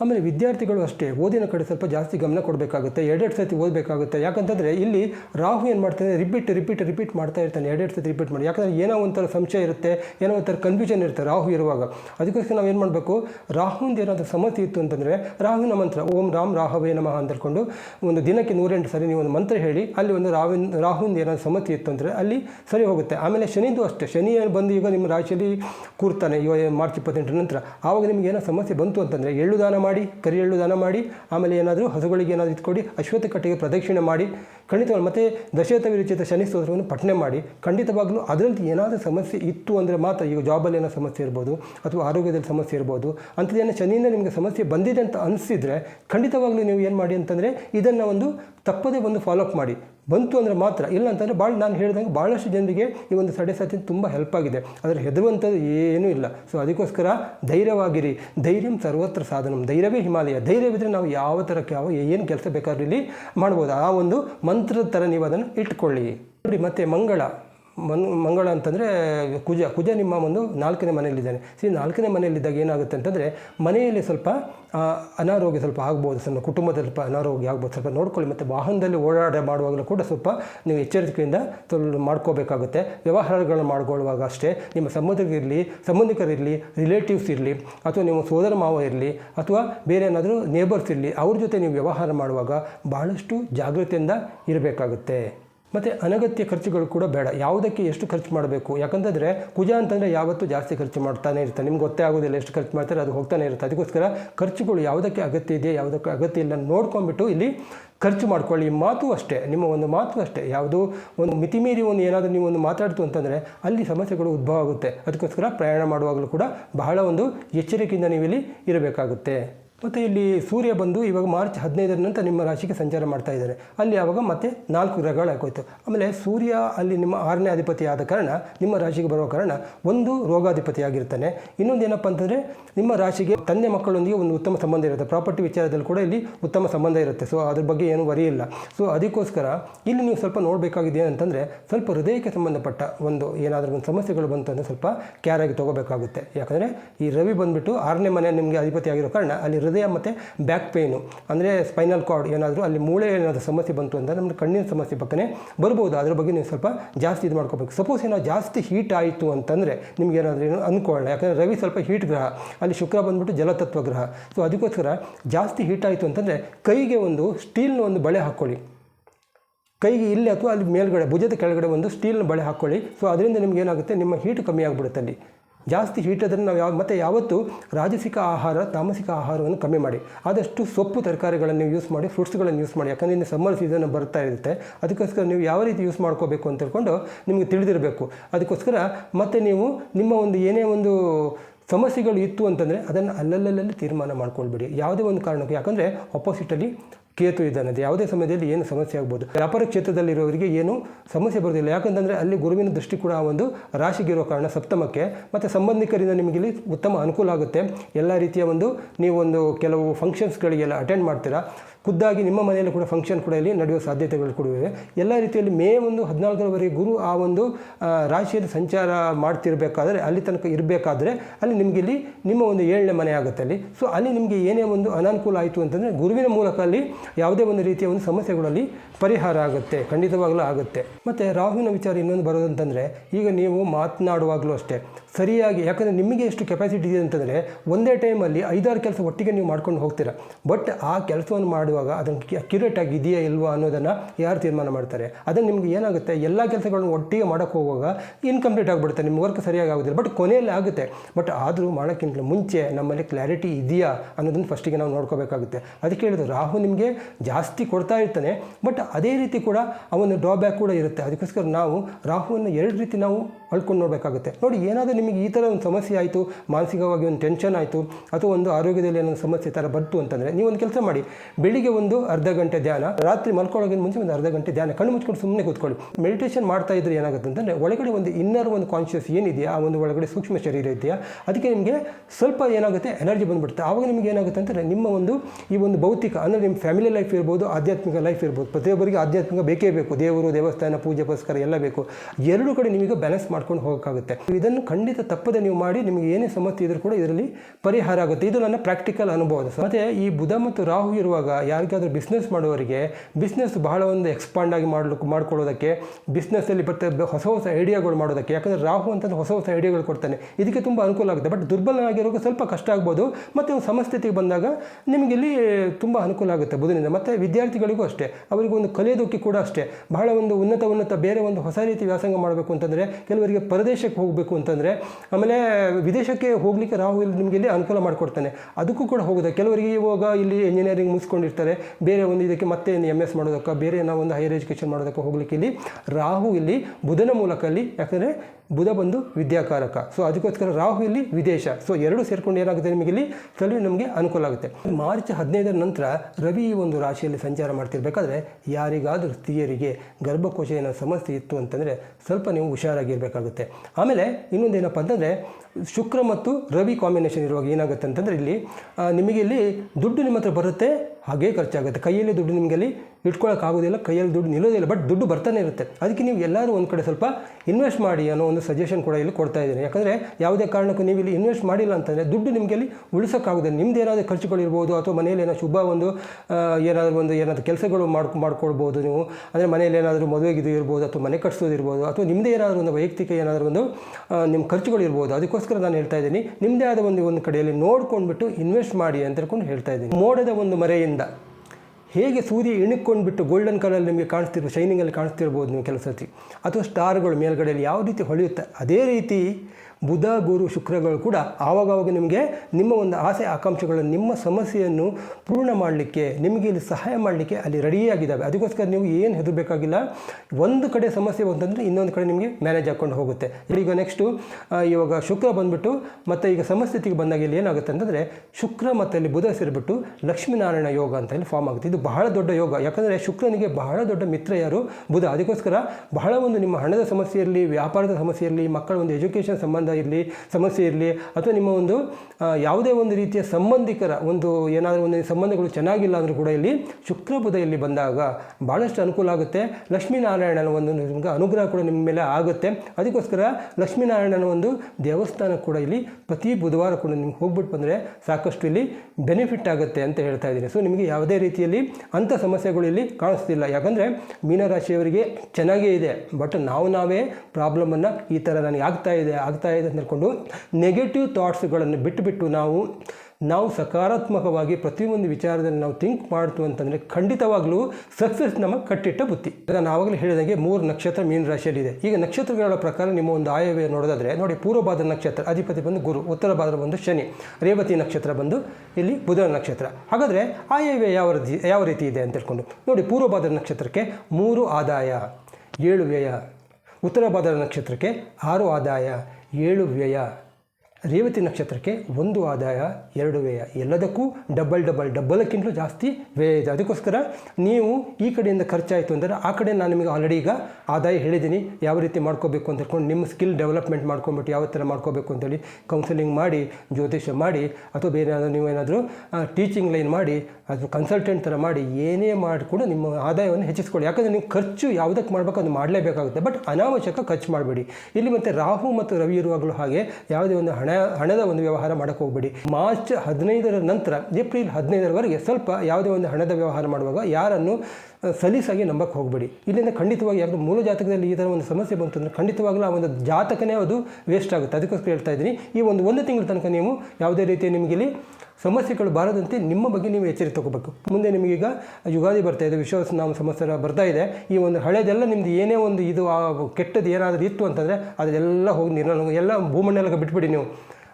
ಆಮೇಲೆ ವಿದ್ಯಾರ್ಥಿಗಳು ಅಷ್ಟೇ, ಓದಿನ ಕಡೆ ಸ್ವಲ್ಪ ಜಾಸ್ತಿ ಗಮನ ಕೊಡಬೇಕಾಗುತ್ತೆ, ಎರಡೆರಡು ಸತಿ ಓದಬೇಕಾಗುತ್ತೆ. ಯಾಕಂತಂದರೆ ಇಲ್ಲಿ ರಾಹು ಏನು ಮಾಡ್ತಾನೆ ರಿಪೀಟ್ ರಿಪೀಟ್ ರಿಪೀಟ್ ಮಾಡ್ತಾ ಇರ್ತಾನೆ, ಎರಡೆರಡು ಸತಿ ರಿಪೀಟ್ ಮಾಡಿ. ಯಾಕಂದರೆ ಏನೋ ಒಂಥರ ಸಂಶಯ ಇರುತ್ತೆ, ಏನೋ ಒಂಥರ ಕನ್ಫ್ಯೂಷನ್ ಇರುತ್ತೆ ರಾಹು ಇರುವಾಗ. ಅದಕ್ಕೋಸ್ಕರ ನಾವು ಏನು ಮಾಡಬೇಕು? ರಾಹುಂದು ಏನಾದರೂ ಸಮಸ್ಯೆ ಇತ್ತು ಅಂತಂದರೆ, ರಾಹುವಿನ ಮಂತ್ರ, ಓಂ ರಾಮ್ ರಾಹವೇ ನಮಃ ಅಂತ ಹೇಳ್ಕೊಂಡು ಒಂದು ದಿನಕ್ಕೆ ನೂರೆಂಟು ಸರಿ ನೀವು ಒಂದು ಮಂತ್ರ ಹೇಳಿ, ಅಲ್ಲಿ ಒಂದು ರಾಹುವಿನ ರಾಹುಂದು ಏನಾದರೂ ಸಮಸ್ಯೆ ಇತ್ತು ಅಂದರೆ ಅಲ್ಲಿ ಸರಿ ಹೋಗುತ್ತೆ. ಆಮೇಲೆ ಶನಿದು ಅಷ್ಟೇ, ಶನಿ ಬಂದು ಈಗ ನಿಮ್ಮ ರಾಶಿಯಲ್ಲಿ ಕೂರ್ತಾನೆ, ಇವಾಗ ಮಾರ್ಚ್ ಇಪ್ಪತ್ತೆಂಟರ ನಂತರ. ಆವಾಗ ನಿಮಗೆ ಏನೋ ಸಮಸ್ಯೆ ಬಂತು ಅಂತಂದರೆ ಎಳ್ಳು ದಾನ ಮಾಡಿ ಕರಿಯಳ್ಳು ದಾನ ಮಾಡಿ, ಆಮೇಲೆ ಏನಾದರೂ ಹಸುಗಳಿಗೆ ಏನಾದರೂ ಇಟ್ಕೊಡಿ, ಅಶ್ವತ್ಥ ಕಟ್ಟೆಗೆ ಪ್ರದಕ್ಷಿಣೆ ಮಾಡಿ ಖಂಡಿತವಾಗಿ ಮತ್ತು ದಶರಥ ವಿರಚಿತ ಶನಿ ಸ್ತೋತ್ರವನ್ನು ಪಠನೆ ಮಾಡಿ, ಖಂಡಿತವಾಗ್ಲೂ ಅದರಲ್ಲಿ ಏನಾದರೂ ಸಮಸ್ಯೆ ಇತ್ತು ಅಂದರೆ ಮಾತ್ರ ಈಗ ಜಾಬಲ್ಲಿ ಏನೋ ಸಮಸ್ಯೆ ಇರ್ಬೋದು, ಅಥವಾ ಆರೋಗ್ಯದಲ್ಲಿ ಸಮಸ್ಯೆ ಇರ್ಬೋದು, ಅಂಥದ್ದೇನೋ ಶನಿಯಿಂದ ನಿಮಗೆ ಸಮಸ್ಯೆ ಬಂದಿದೆ ಅಂತ ಅನಿಸಿದರೆ ಖಂಡಿತವಾಗ್ಲೂ ನೀವು ಏನು ಮಾಡಿ ಅಂತಂದರೆ ಇದನ್ನು ಒಂದು ತಪ್ಪದೇ ಒಂದು ಫಾಲೋಅಪ್ ಮಾಡಿ. ಬಂತು ಅಂದರೆ ಮಾತ್ರ. ಇಲ್ಲ ಅಂತಂದರೆ ಭಾಳ ನಾನು ಹೇಳಿದಂಗೆ ಭಾಳಷ್ಟು ಜನರಿಗೆ ಈ ಒಂದು ಸಡೆ ಸತ್ಯ ತುಂಬ ಹೆಲ್ಪ್ ಆಗಿದೆ. ಅದರ ಹೆದರುವಂಥದ್ದು ಏನೂ ಇಲ್ಲ. ಸೊ ಅದಕ್ಕೋಸ್ಕರ ಧೈರ್ಯವಾಗಿರಿ. ಧೈರ್ಯಂ ಸರ್ವತ್ರ ಸಾಧನಂ. ಧೈರ್ಯವೇ ಹಿಮಾಲಯ. ಧೈರ್ಯವಿದ್ದರೆ ನಾವು ಯಾವ ಥರಕ್ಕೆ ಯಾವ ಏನು ಕೆಲಸ ಬೇಕಾದ್ರೂ ಇಲ್ಲಿ ಮಾಡ್ಬೋದು. ಆ ಒಂದು ಮಂತ್ರದ ಥರ ನೀವು ಅದನ್ನು ಇಟ್ಕೊಳ್ಳಿ. ನೋಡಿ ಮತ್ತು ಮಂಗಳ. ಮನ್ ಮಂಗಳ ಅಂತಂದರೆ ಕುಜ ಕುಜ ನಿಮ್ಮ ಒಂದು ನಾಲ್ಕನೇ ಮನೆಯಲ್ಲಿದ್ದಾನೆ. ಸರಿ ನಾಲ್ಕನೇ ಮನೆಯಲ್ಲಿದ್ದಾಗ ಏನಾಗುತ್ತೆ ಅಂತಂದರೆ ಮನೆಯಲ್ಲಿ ಸ್ವಲ್ಪ ಅನಾರೋಗ್ಯ ಸ್ವಲ್ಪ ಆಗ್ಬೋದು, ಸ್ವಲ್ಪ ಕುಟುಂಬದಲ್ಲಿ ಸ್ವಲ್ಪ ಅನಾರೋಗ್ಯ ಆಗ್ಬೋದು, ಸ್ವಲ್ಪ ನೋಡ್ಕೊಳ್ಳಿ, ಮತ್ತು ವಾಹನದಲ್ಲಿ ಓಡಾಟ ಮಾಡುವಾಗಲೂ ಕೂಡ ಸ್ವಲ್ಪ ನೀವು ಎಚ್ಚರಿಕೆಯಿಂದ ಸ್ವಲ್ಪ ಮಾಡ್ಕೋಬೇಕಾಗುತ್ತೆ. ವ್ಯವಹಾರಗಳನ್ನ ಮಾಡ್ಕೊಳ್ಳುವಾಗ ಅಷ್ಟೇ, ನಿಮ್ಮ ಸಂಬಂಧಿಕರಿರಲಿ ಸಂಬಂಧಿಕರಿರಲಿ ರಿಲೇಟಿವ್ಸ್ ಇರಲಿ ಅಥವಾ ನಿಮ್ಮ ಸೋದರ ಮಾವ ಇರಲಿ, ಅಥವಾ ಬೇರೆ ಏನಾದರೂ ನೇಬರ್ಸ್ ಇರಲಿ, ಅವ್ರ ಜೊತೆ ನೀವು ವ್ಯವಹಾರ ಮಾಡುವಾಗ ಭಾಳಷ್ಟು ಜಾಗೃತಿಯಿಂದ ಇರಬೇಕಾಗುತ್ತೆ. ಮತ್ತು ಅನಗತ್ಯ ಖರ್ಚುಗಳು ಕೂಡ ಬೇಡ. ಯಾವುದಕ್ಕೆ ಎಷ್ಟು ಖರ್ಚು ಮಾಡಬೇಕು? ಯಾಕಂತಂದರೆ ಕುಜ ಅಂತಂದರೆ ಯಾವತ್ತೂ ಜಾಸ್ತಿ ಖರ್ಚು ಮಾಡ್ತಾನೆ ಇರ್ತಾನೆ ನಿಮ್ಗೆ ಗೊತ್ತೇ ಆಗೋದಿಲ್ಲ ಎಷ್ಟು ಖರ್ಚು ಮಾಡ್ತಾರೆ, ಅದು ಹೋಗ್ತಾನೆ ಇರುತ್ತೆ. ಅದಕ್ಕೋಸ್ಕರ ಖರ್ಚುಗಳು ಯಾವುದಕ್ಕೆ ಅಗತ್ಯ ಇದೆ, ಯಾವುದಕ್ಕೆ ಅಗತ್ಯ ಇಲ್ಲ ನೋಡ್ಕೊಂಬಿಟ್ಟು ಇಲ್ಲಿ ಖರ್ಚು ಮಾಡ್ಕೊಳ್ಳಿ. ಮಾತು ಅಷ್ಟೇ, ನಿಮ್ಮ ಒಂದು ಮಾತು ಅಷ್ಟೇ. ಯಾವುದು ಒಂದು ಮಿತಿಮೀರಿ ಒಂದು ಏನಾದರೂ ನೀವು ಒಂದು ಮಾತಾಡ್ತು ಅಂತಂದರೆ ಅಲ್ಲಿ ಸಮಸ್ಯೆಗಳು ಉದ್ಭವ ಆಗುತ್ತೆ. ಅದಕ್ಕೋಸ್ಕರ ಪ್ರಯಾಣ ಮಾಡುವಾಗಲೂ ಕೂಡ ಬಹಳ ಒಂದು ಎಚ್ಚರಿಕೆಯಿಂದ ನೀವಿಲ್ಲಿ ಇರಬೇಕಾಗುತ್ತೆ. ಮತ್ತು ಇಲ್ಲಿ ಸೂರ್ಯ ಬಂದು ಇವಾಗ ಮಾರ್ಚ್ ಹದಿನೈದರ ನಂತರ ನಿಮ್ಮ ರಾಶಿಗೆ ಸಂಚಾರ ಮಾಡ್ತಾ ಇದ್ದಾರೆ. ಅಲ್ಲಿ ಆವಾಗ ಮತ್ತೆ ನಾಲ್ಕು ಗ್ರಹಗಳು ಹಾಕೋಯ್ತು ಆಮೇಲೆ ಸೂರ್ಯ ಅಲ್ಲಿ ನಿಮ್ಮ ಆರನೇ ಅಧಿಪತಿ ಆದ ಕಾರಣ, ನಿಮ್ಮ ರಾಶಿಗೆ ಬರುವ ಕಾರಣ ಒಂದು ರೋಗಾಧಿಪತಿ ಆಗಿರ್ತಾನೆ ಇನ್ನೊಂದು ಏನಪ್ಪ ಅಂತಂದರೆ, ನಿಮ್ಮ ರಾಶಿಗೆ ತಂದೆ ಮಕ್ಕಳೊಂದಿಗೆ ಒಂದು ಉತ್ತಮ ಸಂಬಂಧ ಇರುತ್ತೆ. ಪ್ರಾಪರ್ಟಿ ವಿಚಾರದಲ್ಲಿ ಕೂಡ ಇಲ್ಲಿ ಉತ್ತಮ ಸಂಬಂಧ ಇರುತ್ತೆ. ಸೊ ಅದ್ರ ಬಗ್ಗೆ ಏನು ವರಿ ಇಲ್ಲ. ಸೊ ಅದಕ್ಕೋಸ್ಕರ ಇಲ್ಲಿ ನೀವು ಸ್ವಲ್ಪ ನೋಡಬೇಕಾಗಿದೆ ಅಂತಂದರೆ ಸ್ವಲ್ಪ ಹೃದಯಕ್ಕೆ ಸಂಬಂಧಪಟ್ಟ ಒಂದು ಏನಾದರೂ ಒಂದು ಸಮಸ್ಯೆಗಳು ಬಂತು ಅಂದರೆ ಸ್ವಲ್ಪ ಕೇರ್ ಆಗಿ ತೊಗೋಬೇಕಾಗುತ್ತೆ. ಯಾಕಂದರೆ ಈ ರವಿ ಬಂದುಬಿಟ್ಟು ಆರನೇ ಮನೆ ನಿಮಗೆ ಅಧಿಪತಿ ಆಗಿರೋ ಕಾರಣ ಅಲ್ಲಿ ಹೃದಯ ಮತ್ತು ಬ್ಯಾಕ್ ಪೇಯ್ನು ಅಂದರೆ ಸ್ಪೈನಲ್ ಕಾರ್ಡ್ ಏನಾದರೂ ಅಲ್ಲಿ ಮೂಳೆ ಏನಾದರೂ ಸಮಸ್ಯೆ ಬಂತು ಅಂದರೆ ನಮ್ಮ ಕಣ್ಣಿನ ಸಮಸ್ಯೆ ಪಕ್ಕನೆ ಬರ್ಬೋದು. ಅದ್ರ ಬಗ್ಗೆ ನೀವು ಸ್ವಲ್ಪ ಜಾಸ್ತಿ ಇದು ಮಾಡ್ಕೋಬೇಕು. ಸಪೋಸ್ ಏನೋ ಜಾಸ್ತಿ ಹೀಟ್ ಆಯಿತು ಅಂತಂದರೆ ನಿಮ್ಗೆ ಏನಾದರೂ ಏನು ಅಂದ್ಕೊಳ್ಳೋಣ ಯಾಕಂದರೆ ರವಿ ಸ್ವಲ್ಪ ಹೀಟ್ ಗ್ರಹ, ಅಲ್ಲಿ ಶುಕ್ರ ಬಂದುಬಿಟ್ಟು ಜಲತತ್ವ ಗ್ರಹ. ಸೊ ಅದಕ್ಕೋಸ್ಕರ ಜಾಸ್ತಿ ಹೀಟ್ ಆಯಿತು ಅಂತಂದರೆ ಕೈಗೆ ಒಂದು ಸ್ಟೀಲ್ನ ಒಂದು ಬಳೆ ಹಾಕ್ಕೊಳ್ಳಿ ಕೈಗೆ ಇಲ್ಲಿ ಅಥವಾ ಅಲ್ಲಿ ಮೇಲ್ಗಡೆ, ಭುಜದ ಕೆಳಗಡೆ ಒಂದು ಸ್ಟೀಲ್ನ ಬಳೆ ಹಾಕ್ಕೊಳ್ಳಿ ಸೊ ಅದರಿಂದ ನಿಮ್ಗೆ ಏನಾಗುತ್ತೆ? ನಿಮ್ಮ ಹೀಟ್ ಕಮ್ಮಿ ಆಗಿಬಿಡುತ್ತೆ ಅಲ್ಲಿ. ಜಾಸ್ತಿ ಹೀಟ್ ಆದರೆ ನಾವು ಯಾವ, ಮತ್ತು ಯಾವತ್ತು ರಾಜಸಿಕ ಆಹಾರ, ತಾಮಸಿಕ ಆಹಾರವನ್ನು ಕಮ್ಮಿ ಮಾಡಿ. ಆದಷ್ಟು ಸೊಪ್ಪು ತರಕಾರಿಗಳನ್ನು ಯೂಸ್ ಮಾಡಿ ಫ್ರೂಟ್ಸ್ಗಳನ್ನು ಯೂಸ್ ಮಾಡಿ. ಯಾಕಂದರೆ ಇನ್ನು ಸಮ್ಮರ್ ಸೀಸನ್ ಬರ್ತಾ ಇರುತ್ತೆ. ಅದಕ್ಕೋಸ್ಕರ ನೀವು ಯಾವ ರೀತಿ ಯೂಸ್ ಮಾಡ್ಕೋಬೇಕು ಅಂತ ತಿಳ್ಕೊಂಡು ನಿಮಗೆ ತಿಳಿದಿರಬೇಕು. ಅದಕ್ಕೋಸ್ಕರ ಮತ್ತು ನೀವು ನಿಮ್ಮ ಒಂದು ಏನೇ ಒಂದು ಸಮಸ್ಯೆಗಳು ಇತ್ತು ಅಂತಂದರೆ ಅದನ್ನು ಅಲ್ಲಲ್ಲಲ್ಲಿ ತೀರ್ಮಾನ ಮಾಡ್ಕೊಳ್ಬೇಡಿ. ಯಾವುದೇ ಒಂದು ಕಾರಣಕ್ಕೆ. ಯಾಕಂದರೆ ಆಪೋಸಿಟಲ್ಲಿ ಕೇತು ಇದ್ದಾನೆ ಅದು ಯಾವುದೇ ಸಮಯದಲ್ಲಿ ಏನು ಸಮಸ್ಯೆ ಆಗ್ಬೋದು? ವ್ಯಾಪಾರ ಕ್ಷೇತ್ರದಲ್ಲಿರೋರಿಗೆ ಏನು ಸಮಸ್ಯೆ ಬರೋದಿಲ್ಲ ಯಾಕಂತಂದರೆ ಅಲ್ಲಿ ಗುರುವಿನ ದೃಷ್ಟಿ ಕೂಡ ಆ ಒಂದು ರಾಶಿಗಿರೋ ಕಾರಣ ಸಪ್ತಮಕ್ಕೆ. ಮತ್ತು ಸಂಬಂಧಿಕರಿಂದ ನಿಮಗೆ ಇಲ್ಲಿ ಉತ್ತಮ ಅನುಕೂಲ ಆಗುತ್ತೆ. ಎಲ್ಲ ರೀತಿಯ ಒಂದು ನೀವೊಂದು ಕೆಲವು ಫಂಕ್ಷನ್ಸ್ಗಳಿಗೆಲ್ಲ ಅಟೆಂಡ್ ಮಾಡ್ತೀರಾ. ಖುದ್ದಾಗಿ ನಿಮ್ಮ ಮನೆಯಲ್ಲಿ ಕೂಡ ಫಂಕ್ಷನ್ ಕೂಡ ಇಲ್ಲಿ ನಡೆಯುವ ಸಾಧ್ಯತೆಗಳು ಕೂಡ ಇವೆ. ಎಲ್ಲ ರೀತಿಯಲ್ಲಿ ಮೇ ಒಂದು ಹದಿನಾಲ್ಕರವರೆಗೆ ಗುರು ಆ ಒಂದು ರಾಶಿಯಲ್ಲಿ ಸಂಚಾರ ಮಾಡ್ತಿರಬೇಕಾದ್ರೆ ಅಲ್ಲಿ ತನಕ ಇರಬೇಕಾದ್ರೆ ಅಲ್ಲಿ ನಿಮಗೆ ಇಲ್ಲಿ ನಿಮ್ಮ ಒಂದು ಏಳನೇ ಮನೆ ಆಗುತ್ತೆ ಅಲ್ಲಿ. ಸೊ ಅಲ್ಲಿ ನಿಮಗೆ ಏನೇ ಒಂದು ಅನಾನುಕೂಲ ಆಯಿತು ಅಂತಂದರೆ ಗುರುವಿನ ಮೂಲಕ ಅಲ್ಲಿ ಯಾವುದೇ ಒಂದು ರೀತಿಯ ಒಂದು ಸಮಸ್ಯೆಗಳಲ್ಲಿ ಪರಿಹಾರ ಆಗುತ್ತೆ, ಖಂಡಿತವಾಗಲೂ ಆಗುತ್ತೆ. ಮತ್ತು ರಾಹುವಿನ ವಿಚಾರ ಇನ್ನೊಂದು ಬರೋದಂತಂದರೆ ಈಗ ನೀವು ಮಾತನಾಡುವಾಗಲೂ ಅಷ್ಟೇ, ಸರಿಯಾಗಿ, ಯಾಕಂದರೆ ನಿಮಗೆ ಎಷ್ಟು ಕೆಪಾಸಿಟಿ ಇದೆ ಅಂತಂದರೆ, ಒಂದೇ ಟೈಮಲ್ಲಿ ಐದಾರು ಕೆಲಸ ಒಟ್ಟಿಗೆ ನೀವು ಮಾಡ್ಕೊಂಡು ಹೋಗ್ತೀರ. ಬಟ್ ಆ ಕೆಲಸವನ್ನು ಮಾಡುವಾಗ ಅದನ್ನು ಅಕ್ಯುರೇಟ್ ಆಗಿ ಇದೆಯಾ ಇಲ್ವಾ ಅನ್ನೋದನ್ನು ಯಾರು ತೀರ್ಮಾನ ಮಾಡ್ತಾರೆ. ಅದನ್ನು ನಿಮ್ಗೆ ಏನಾಗುತ್ತೆ, ಎಲ್ಲ ಕೆಲಸಗಳನ್ನು ಒಟ್ಟಿಗೆ ಮಾಡೋಕೆ ಹೋಗುವಾಗ ಇನ್ಕಂಪ್ಲೀಟ್ ಆಗಿಬಿಡುತ್ತೆ ನಿಮ್ಮ ವರ್ಕ್ ಸರಿಯಾಗಿ ಆಗೋದಿಲ್ಲ. ಬಟ್ ಕೊನೆಯಲ್ಲಿ ಆಗುತ್ತೆ. ಬಟ್ ಆದರೂ ಮಾಡೋಕ್ಕಿಂತ ಮುಂಚೆ ನಮ್ಮಲ್ಲಿ ಕ್ಲಾರಿಟಿ ಇದೆಯಾ ಅನ್ನೋದನ್ನು ಫಸ್ಟಿಗೆ ನಾವು ನೋಡ್ಕೋಬೇಕಾಗುತ್ತೆ. ಅದಕ್ಕೆ ಹೇಳಿದ್ರು ರಾಹು ನಿಮಗೆ ಜಾಸ್ತಿ ಕೊಡ್ತಾ ಇರ್ತಾನೆ. ಬಟ್ ಅದೇ ರೀತಿ ಕೂಡ ಅವನ ಡ್ರಾಬ್ಯಾಕ್ ಕೂಡ ಇರುತ್ತೆ. ಅದಕ್ಕೋಸ್ಕರ ನಾವು ರಾಹುವನ್ನು ಎರಡು ರೀತಿ ನಾವು ಅಳ್ಕೊಂಡು ನೋಡಬೇಕಾಗುತ್ತೆ. ನೋಡಿ, ಏನಾದರೂ ನಿಮಗೆ ಈ ಥರ ಒಂದು ಸಮಸ್ಯೆ ಆಯಿತು, ಮಾನಸಿಕವಾಗಿ ಒಂದು ಟೆನ್ಷನ್ ಆಯಿತು, ಅಥವಾ ಒಂದು ಆರೋಗ್ಯದಲ್ಲಿ ಏನೋ ಸಮಸ್ಯೆ ಥರ ಬಂತು ಅಂತಂದರೆ, ನೀವು ಒಂದು ಕೆಲಸ ಮಾಡಿ. ಬೆಳಿಗ್ಗೆ ಒಂದು ಅರ್ಧ ಗಂಟೆ ಧ್ಯಾನ, ರಾತ್ರಿ ಮಲ್ಕೊಳ್ಳೋಗಿನ ಮುಂಚೆ ಒಂದು ಅರ್ಧ ಗಂಟೆ ಧ್ಯಾನ, ಕಣ್ಣು ಮುಚ್ಕೊಂಡು ಸುಮ್ಮನೆ ಕೂತ್ಕೊಳ್ಳಿ. ಮೆಡಿಟೇಷನ್ ಮಾಡ್ತಾ ಇದ್ರೆ ಏನಾಗುತ್ತೆ ಅಂತಂದರೆ, ಒಳಗಡೆ ಒಂದು ಇನ್ನರ್ ಒಂದು ಕಾನ್ಷಿಯಸ್ ಏನಿದೆಯಾ, ಆ ಒಂದು ಒಳಗಡೆ ಸೂಕ್ಷ್ಮ ಶರೀರ ಇದೆಯಾ, ಅದಕ್ಕೆ ನಿಮಗೆ ಸ್ವಲ್ಪ ಏನಾಗುತ್ತೆ ಎನರ್ಜಿ ಬಂದುಬಿಡುತ್ತೆ. ಆವಾಗ ನಿಮಗೆ ಏನಾಗುತ್ತೆ ಅಂತಂದರೆ, ನಿಮ್ಮ ಒಂದು ಈ ಒಂದು ಭೌತಿಕ, ಅಂದರೆ ನಿಮ್ಮ ಫ್ಯಾಮಿಲಿ ಲೈಫ್ ಇರ್ಬೋದು, ಆಧ್ಯಾತ್ಮಿಕ ಲೈಫ್ ಇರ್ಬೋದು. ಪ್ರತಿಯೊಬ್ಬರಿಗೆ ಆಧ್ಯಾತ್ಮಿಕ ಬೇಕೇ ಬೇಕು. ದೇವರು, ದೇವಸ್ಥಾನ, ಪೂಜೆ, ಪುರಸ್ಕಾರ ಎಲ್ಲ ಬೇಕು. ಎರಡು ಕಡೆ ನಿಮಗೆ ಬ್ಯಾಲೆನ್ಸ್ ಮಾಡ್ಕೊಂಡು ಹೋಗೋಕ್ಕಾಗುತ್ತೆ. ಇದನ್ನು ಖಂಡಿತ ತಪ್ಪದೆ ನೀವು ಮಾಡಿ, ನಿಮಗೆ ಏನೇ ಸಮಸ್ಯೆ ಇದ್ರೂ ಕೂಡ ಇದರಲ್ಲಿ ಪರಿಹಾರ ಆಗುತ್ತೆ. ಇದು ನನ್ನ ಪ್ರಾಕ್ಟಿಕಲ್ ಅನುಭವ. ಮತ್ತು ಈ ಬುಧ ಮತ್ತು ರಾಹು ಇರುವಾಗ ಯಾರಿಗಾದ್ರೂ ಬಿಸ್ನೆಸ್ ಮಾಡುವವರಿಗೆ ಬಿಸ್ನೆಸ್ ಬಹಳ ಒಂದು ಎಕ್ಸ್ಪಾಂಡ್ ಆಗಿ ಮಾಡಲಿಕ್ಕೆ ಮಾಡ್ಕೊಳ್ಳೋದಕ್ಕೆ ಬಿಸ್ನೆಸ್ಸಲ್ಲಿ ಬರ್ತಾ ಹೊಸ ಹೊಸ ಐಡಿಯಾಗಳು ಮಾಡೋದಕ್ಕೆ. ಯಾಕಂದರೆ ರಾಹು ಅಂತಂದ್ರೆ ಹೊಸ ಹೊಸ ಐಡಿಯಾಗಳು ಕೊಡ್ತಾನೆ. ಇದಕ್ಕೆ ತುಂಬ ಅನುಕೂಲ ಆಗುತ್ತೆ. ಬಟ್ ದುರ್ಬಲನಾಗಿರೋಕೆ ಸ್ವಲ್ಪ ಕಷ್ಟ ಆಗ್ಬೋದು. ಮತ್ತು ಸಮಸ್ಥಿತಿಗೆ ಬಂದಾಗ ನಿಮಗೆ ಇಲ್ಲಿ ತುಂಬ ಅನುಕೂಲ ಆಗುತ್ತೆ. ಬುಧನಿಂದ ಮತ್ತು ವಿದ್ಯಾರ್ಥಿಗಳಿಗೂ ಅಷ್ಟೇ ಅವರಿಗೊಂದು ಕಲಿಯೋದಕ್ಕೆ ಕೂಡ ಅಷ್ಟೇ. ಬಹಳ ಒಂದು ಉನ್ನತ ಉನ್ನತ ಬೇರೆ ಒಂದು ಹೊಸ ರೀತಿ ವ್ಯಾಸಂಗ ಮಾಡಬೇಕು ಅಂತಂದರೆ ಕೆಲವರಿಗೆ ಪರದೇಶಕ್ಕೆ ಹೋಗಬೇಕು ಅಂತಂದರೆ ಆಮೇಲೆ ವಿದೇಶಕ್ಕೆ ಹೋಗಲಿಕ್ಕೆ ರಾಹು ಇಲ್ಲಿ ನಿಮಗೆ ಇಲ್ಲಿ ಅನುಕೂಲ ಮಾಡಿಕೊಡ್ತಾನೆ. ಅದಕ್ಕೂ ಕೂಡ ಹೋಗುತ್ತೆ ಕೆಲವರಿಗೆ ಇವಾಗ ಇಲ್ಲಿ ಇಂಜಿನಿಯರಿಂಗ್ ಮುಗಿಸ್ಕೊಂಡಿರ್ತಾರೆ. ಬೇರೆ ಒಂದು ಇದಕ್ಕೆ ಮತ್ತೆ ಎಂ ಎಸ್ ಮಾಡೋದಕ್ಕೆ, ಬೇರೆ ನಾವು ಒಂದು ಹೈಯರ್ ಎಜುಕೇಷನ್ ಮಾಡೋದಕ್ಕೆ ಹೋಗ್ಲಿಕ್ಕೆ ಇಲ್ಲಿ ರಾಹು ಇಲ್ಲಿ ಬುಧನ ಮೂಲಕ ಅಲ್ಲಿ ಯಾಕಂದರೆ ಬುಧ ಬಂದು ವಿದ್ಯಾಕಾರಕ. ಸೊ ಅದಕ್ಕೋಸ್ಕರ ರಾಹು ಇಲ್ಲಿ ವಿದೇಶ. ಸೊ ಎರಡು ಸೇರಿಕೊಂಡು ಏನಾಗುತ್ತೆ ನಿಮಗೆ ಇಲ್ಲಿ ಸ್ವಲ್ಪ ನಮಗೆ ಅನುಕೂಲ ಆಗುತ್ತೆ. ಮಾರ್ಚ್ ಹದಿನೈದರ ನಂತರ ರವಿ ಒಂದು ರಾಶಿಯಲ್ಲಿ ಸಂಚಾರ ಮಾಡ್ತಿರ್ಬೇಕಾದ್ರೆ ಯಾರಿಗಾದರೂ ಸ್ತ್ರೀಯರಿಗೆ ಗರ್ಭಕೋಶ ಏನೋ ಸಮಸ್ಯೆ ಇತ್ತು ಅಂತಂದರೆ ಸ್ವಲ್ಪ ನೀವು ಹುಷಾರಾಗಿರಬೇಕಾಗುತ್ತೆ. ಆಮೇಲೆ ಇನ್ನೊಂದೇನಪ್ಪ ಅಂತಂದರೆ ಶುಕ್ರ ಮತ್ತು ರವಿ ಕಾಂಬಿನೇಷನ್ ಇರುವಾಗ ಏನಾಗುತ್ತೆ ಅಂತಂದರೆ ಇಲ್ಲಿ ನಿಮಗೆ ಇಲ್ಲಿ ದುಡ್ಡು ನಿಮ್ಮ ಹತ್ರ ಬರುತ್ತೆ ಹಾಗೇ ಖರ್ಚಾಗುತ್ತೆ. ಕೈಯಲ್ಲಿ ದುಡ್ಡು ನಿಮಗೆ ಅಲ್ಲಿ ಇಟ್ಕೊಳ್ಳೋಕ್ಕಾಗೋದಿಲ್ಲ ಕೈಯಲ್ಲಿ ದುಡ್ಡು ನಿಲ್ಲೋದಿಲ್ಲ ಬಟ್ ದುಡ್ಡು ಬರ್ತಾನೆ ಇರುತ್ತೆ. ಅದಕ್ಕೆ ನೀವು ಎಲ್ಲರೂ ಒಂದು ಕಡೆ ಸ್ವಲ್ಪ ಇನ್ವೆಸ್ಟ್ ಮಾಡಿ ಅನ್ನೋ ಒಂದು ಸಜೆಷನ್ ಕೂಡ ಇಲ್ಲಿ ಕೊಡ್ತಾ ಇದ್ದೀನಿ. ಯಾಕಂದರೆ ಯಾವುದೇ ಕಾರಣಕ್ಕೂ ನೀವು ಇಲ್ಲಿ ಇನ್ವೆಸ್ಟ್ ಮಾಡಿಲ್ಲ ಅಂತಂದರೆ ದುಡ್ಡು ನಿಮಗೆ ಅಲ್ಲಿ ಉಳಿಸೋಕ್ಕಾಗೋದಿಲ್ಲ. ನಿಮ್ದು ಏನಾದರೂ ಖರ್ಚುಗಳಿರ್ಬೋದು ಅಥವಾ ಮನೆಯಲ್ಲಿ ಏನೋ ಶುಭ ಒಂದು ಏನಾದರೂ ಒಂದು ಏನಾದರೂ ಕೆಲಸಗಳು ಮಾಡ್ಕೊ, ಮಾಡ್ಕೊಳ್ಬೋದು ನೀವು. ಅಂದರೆ ಮನೆಯಲ್ಲಿ ಏನಾದರೂ ಮದುವೆಗಿದು ಇರ್ಬೋದು, ಅಥವಾ ಮನೆ ಕಟ್ಸೋದಿರ್ಬೋದು ಅಥವಾ ನಿಮ್ಮದೇ ಏನಾದರೂ ಒಂದು ವೈಯಕ್ತಿಕ ಏನಾದರೂ ಒಂದು ನಿಮ್ಮ ಖರ್ಚುಗಳಿರ್ಬೋದು ಅದಕ್ಕೋಸ್ಕರ ನಾನು ಹೇಳ್ತಾ ಇದ್ದೀನಿ ನಿಮ್ಮದೇ ಆದ ಒಂದು ಒಂದು ಕಡೆಯಲ್ಲಿ ನೋಡ್ಕೊಂಡ್ಬಿಟ್ಟು ಇನ್ವೆಸ್ಟ್ ಮಾಡಿ ಅಂತ ಹೇಳ್ಕೊಂಡು ಹೇಳ್ತಾ ಇದ್ದೀನಿ. ಮೋಡದ ಒಂದು ಮರೆಯಿಂದ ಹೇಗೆ ಸೂರ್ಯ ಇಣುಕೊಂಡ್ಬಿಟ್ಟು ಗೋಲ್ಡನ್ ಕಲರ್ ನಿಮಗೆ ಕಾಣಿಸ್ತಿರ್ಬೋದು ಶೈನಿಂಗಲ್ಲಿ ಕಾಣಿಸ್ತಿರ್ಬೋದು ನೀವು ಕೆಲಸ ಸರ್ತಿ ಅಥವಾ ಸ್ಟಾರ್ಗಳು ಮೇಲ್ಗಡೆಯಲ್ಲಿ ಯಾವ ರೀತಿ ಹೊಳೆಯುತ್ತೆ, ಅದೇ ರೀತಿ ಬುಧ, ಗುರು, ಶುಕ್ರಗಳು ಕೂಡ ಆವಾಗವಾಗ ನಿಮಗೆ ನಿಮ್ಮ ಒಂದು ಆಸೆ ಆಕಾಂಕ್ಷೆಗಳನ್ನು ನಿಮ್ಮ ಸಮಸ್ಯೆಯನ್ನು ಪೂರ್ಣ ಮಾಡಲಿಕ್ಕೆ, ನಿಮಗೆ ಇಲ್ಲಿ ಸಹಾಯ ಮಾಡಲಿಕ್ಕೆ ಅಲ್ಲಿ ರೆಡಿಯಾಗಿದ್ದಾವೆ ಅದಕ್ಕೋಸ್ಕರ ನೀವು ಏನು ಹೆದರಬೇಕಾಗಿಲ್ಲ. ಒಂದು ಕಡೆ ಸಮಸ್ಯೆ ಬಂತಂದರೆ ಇನ್ನೊಂದು ಕಡೆ ನಿಮಗೆ ಮ್ಯಾನೇಜ್ ಹಾಕ್ಕೊಂಡು ಹೋಗುತ್ತೆ. ಈಗ ನೆಕ್ಸ್ಟು ಇವಾಗ ಶುಕ್ರ ಬಂದುಬಿಟ್ಟು ಮತ್ತು ಈಗ ಸಮಸ್ಥಿತಿಗೆ ಬಂದಾಗ ಇಲ್ಲಿ ಏನಾಗುತ್ತೆ ಅಂತಂದರೆ ಶುಕ್ರ ಮತ್ತು ಅಲ್ಲಿ ಬುಧ ಸೇರಿಬಿಟ್ಟು ಲಕ್ಷ್ಮೀನಾರಾಯಣ ಯೋಗ ಅಂತ ಹೇಳಿ ಫಾರ್ಮ್ ಆಗುತ್ತೆ. ಇದು ಬಹಳ ದೊಡ್ಡ ಯೋಗ. ಯಾಕಂದರೆ ಶುಕ್ರನಿಗೆ ಬಹಳ ದೊಡ್ಡ ಮಿತ್ರ ಯಾರು? ಬುಧ. ಅದಕ್ಕೋಸ್ಕರ ಬಹಳ ಒಂದು ನಿಮ್ಮ ಹಣದ ಸಮಸ್ಯೆ ಇರಲಿ ವ್ಯಾಪಾರದ ಸಮಸ್ಯೆ ಇರಲಿ ಮಕ್ಕಳ ಒಂದು ಎಜುಕೇಷನ್ ಸಂಬಂಧ ಇರಲಿ, ಸಮಸ್ಯೆ ಇರಲಿ, ಅಥವಾ ನಿಮ್ಮ ಒಂದು ಯಾವುದೇ ಒಂದು ರೀತಿಯ ಸಂಬಂಧಿಕರ ಒಂದು ಏನಾದರೂ ಒಂದು ಸಂಬಂಧಗಳು ಚೆನ್ನಾಗಿಲ್ಲ ಅಂದರೂ ಕೂಡ ಇಲ್ಲಿ ಶುಕ್ರ ಬುಧ ಇಲ್ಲಿ ಬಂದಾಗ ಭಾಳಷ್ಟು ಅನುಕೂಲ ಆಗುತ್ತೆ. ಲಕ್ಷ್ಮೀನಾರಾಯಣನ ಒಂದು ನಿಮ್ಗೆ ಅನುಗ್ರಹ ಕೂಡ ನಿಮ್ಮ ಮೇಲೆ ಆಗುತ್ತೆ. ಅದಕ್ಕೋಸ್ಕರ ಲಕ್ಷ್ಮೀನಾರಾಯಣನ ಒಂದು ದೇವಸ್ಥಾನ ಕೂಡ ಇಲ್ಲಿ ಪ್ರತಿ ಬುಧವಾರ ಕೂಡ ನಿಮ್ಗೆ ಹೋಗ್ಬಿಟ್ಟು ಬಂದರೆ ಸಾಕಷ್ಟು ಇಲ್ಲಿ ಬೆನಿಫಿಟ್ ಆಗುತ್ತೆ ಅಂತ ಹೇಳ್ತಾ ಇದ್ದೀನಿ. ಸೊ ನಿಮಗೆ ಯಾವುದೇ ರೀತಿಯಲ್ಲಿ ಅಂಥ ಸಮಸ್ಯೆಗಳು ಇಲ್ಲಿ ಕಾಣಿಸ್ತಿಲ್ಲ. ಯಾಕಂದರೆ ಮೀನರಾಶಿಯವರಿಗೆ ಚೆನ್ನಾಗೇ ಇದೆ. ಬಟ್ ನಾವು ನಾವೇ ಪ್ರಾಬ್ಲಮನ್ನು ಈ ಥರ ನನಗೆ ಆಗ್ತಾ ಇದೆ, ಆಗ್ತಾ ಇದೆ ಅಂತ ಹೇಳ್ಕೊಂಡು ನೆಗೆಟಿವ್ ಥಾಟ್ಸ್ಗಳನ್ನು ಬಿಟ್ಟುಬಿಟ್ಟು ನಾವು ನಾವು ಸಕಾರಾತ್ಮಕವಾಗಿ ಪ್ರತಿಯೊಂದು ವಿಚಾರದಲ್ಲಿ ನಾವು ಥಿಂಕ್ ಮಾಡ್ತು ಅಂತಂದರೆ ಖಂಡಿತವಾಗ್ಲೂ ಸಕ್ಸಸ್ ನಮ್ಮ ಕಟ್ಟಿಟ್ಟ ಬುತ್ತಿ ನಾನು ಆವಾಗಲೇ ಹೇಳಿದಂಗೆ ಮೂರು ನಕ್ಷತ್ರ ಮೀನ ರಾಶಿಯಲ್ಲಿದೆ ಈಗ ನಕ್ಷತ್ರಗಳ ಪ್ರಕಾರ ನಿಮ್ಮ ಒಂದು ಆಯವ್ಯ ನೋಡೋದಾದರೆ, ನೋಡಿ ಪೂರ್ವ ಭಾದ್ರ ನಕ್ಷತ್ರ, ಅಧಿಪತಿ ಬಂದು ಗುರು, ಉತ್ತರ ಭಾದ್ರ ಬಂದು ಶನಿ, ರೇವತಿ ನಕ್ಷತ್ರ ಬಂದು ಇಲ್ಲಿ ಬುಧ ನಕ್ಷತ್ರ. ಹಾಗಾದರೆ ಆಯವ್ಯ ಯಾವ ರೀತಿ ಯಾವ ರೀತಿ ಇದೆ ಅಂತ ಹೇಳ್ಕೊಂಡು ನೋಡಿ ಪೂರ್ವ ಭಾದ್ರ ನಕ್ಷತ್ರಕ್ಕೆ ಮೂರು ಆದಾಯ, ಏಳು ವ್ಯಯ, ಉತ್ತರ ಭಾದ್ರ ನಕ್ಷತ್ರಕ್ಕೆ ಆರು ಆದಾಯ ಏಳು ವ್ಯಯ ರೇವತಿ ನಕ್ಷತ್ರಕ್ಕೆ ಒಂದು ಆದಾಯ, ಎರಡು ವ್ಯಯ. ಎಲ್ಲದಕ್ಕೂ ಡಬಲ್ ಡಬಲ್ ಡಬ್ಬಲಕ್ಕಿಂತಲೂ ಜಾಸ್ತಿ ವ್ಯಯ. ಇದೆ ಅದಕ್ಕೋಸ್ಕರ ನೀವು ಈ ಕಡೆಯಿಂದ ಖರ್ಚಾಯಿತು ಅಂದರೆ ಆ ಕಡೆ ನಾನು ನಿಮಗೆ ಆಲ್ರೆಡಿ ಈಗ ಆದಾಯ ಹೇಳಿದ್ದೀನಿ. ಯಾವ ರೀತಿ ಮಾಡ್ಕೋಬೇಕು ಅಂತ ಹೇಳ್ಕೊಂಡು ನಿಮ್ಮ ಸ್ಕಿಲ್ ಡೆವಲಪ್ಮೆಂಟ್ ಮಾಡ್ಕೊಂಬಿಟ್ಟು ಯಾವ ಥರ ಮಾಡ್ಕೋಬೇಕು ಅಂತೇಳಿ ಕೌನ್ಸಿಲಿಂಗ್ ಮಾಡಿ, ಜ್ಯೋತಿಷ್ಯ ಮಾಡಿ, ಅಥವಾ ಬೇರೆ ಏನಾದರೂ ನೀವು ಏನಾದರೂ ಟೀಚಿಂಗ್ ಲೈನ್ ಮಾಡಿ, ಅಥವಾ ಕನ್ಸಲ್ಟೆಂಟ್ ಥರ ಮಾಡಿ, ಏನೇ ಮಾಡಿಕೊಂಡು ನಿಮ್ಮ ಆದಾಯವನ್ನು ಹೆಚ್ಚಿಸ್ಕೊಳ್ಳಿ. ಯಾಕಂದರೆ ನೀವು ಖರ್ಚು ಯಾವುದಕ್ಕೆ ಮಾಡಬೇಕು ಅದು ಮಾಡಲೇಬೇಕಾಗುತ್ತೆ. ಬಟ್ ಅನಾವಶ್ಯಕ ಖರ್ಚು ಮಾಡಬೇಡಿ. ಇಲ್ಲಿ ಮತ್ತು ರಾಹು ಮತ್ತು ರವಿ ಇರುವಾಗಲೂ ಹಾಗೆ ಯಾವುದೇ ಒಂದು ಹಣ ಹಣದ ಒಂದು ವ್ಯವಹಾರ ಮಾಡೋಕ್ಕೆ ಹೋಗಬೇಡಿ. ಮಾರ್ಚ್ ಹದಿನೈದರ ನಂತರ, ಏಪ್ರಿಲ್ ಹದಿನೈದರವರೆಗೆ ಸ್ವಲ್ಪ ಯಾವುದೇ ಒಂದು ಹಣದ ವ್ಯವಹಾರ ಮಾಡುವಾಗ ಯಾರನ್ನು ಸಲೀಸಾಗಿ ನಂಬಕ್ಕೆ ಹೋಗಬೇಡಿ. ಇಲ್ಲಿಂದ ಖಂಡಿತವಾಗಿ ಯಾರು ಮೂಲ ಜಾತಕದಲ್ಲಿ ಈ ಥರ ಒಂದು ಸಮಸ್ಯೆ ಬಂತು ಅಂದರೆ ಖಂಡಿತವಾಗ್ಲೂ ಆ ಒಂದು ಜಾತಕನೇ ಅದು ವೇಸ್ಟ್ ಆಗುತ್ತೆ. ಅದಕ್ಕೋಸ್ಕರ ಹೇಳ್ತಾ ಇದ್ದೀನಿ, ಈ ಒಂದು ಒಂದು ತಿಂಗಳ ತನಕ ನೀವು ಯಾವುದೇ ರೀತಿಯ ನಿಮಗೆ ಇಲ್ಲಿ ಸಮಸ್ಯೆಗಳು ಬಾರದಂತೆ ನಿಮ್ಮ ಬಗ್ಗೆ ನೀವು ಎಚ್ಚರಿಕೆ ತಗೋಬೇಕು. ಮುಂದೆ ನಿಮಗೀಗ ಯುಗಾದಿ ಬರ್ತಾ ಇದೆ ವಿಶ್ವಾಸನಾಮ ಸಮಸ್ಯೆ ಬರ್ತಾ ಇದೆ. ಈ ಒಂದು ಹಳೆದೆಲ್ಲ ನಿಮ್ದು ಏನೇ ಒಂದು ಇದು ಆ ಕೆಟ್ಟದ್ದು ಏನಾದರೂ ಇತ್ತು ಅಂತಂದರೆ ಅದೆಲ್ಲ ಹೋಗಿ ನಿರ್ಣಯ ಎಲ್ಲ ಭೂಮಣ್ಣೆಲ್ಲ ಬಿಟ್ಬಿಡಿ ನೀವು.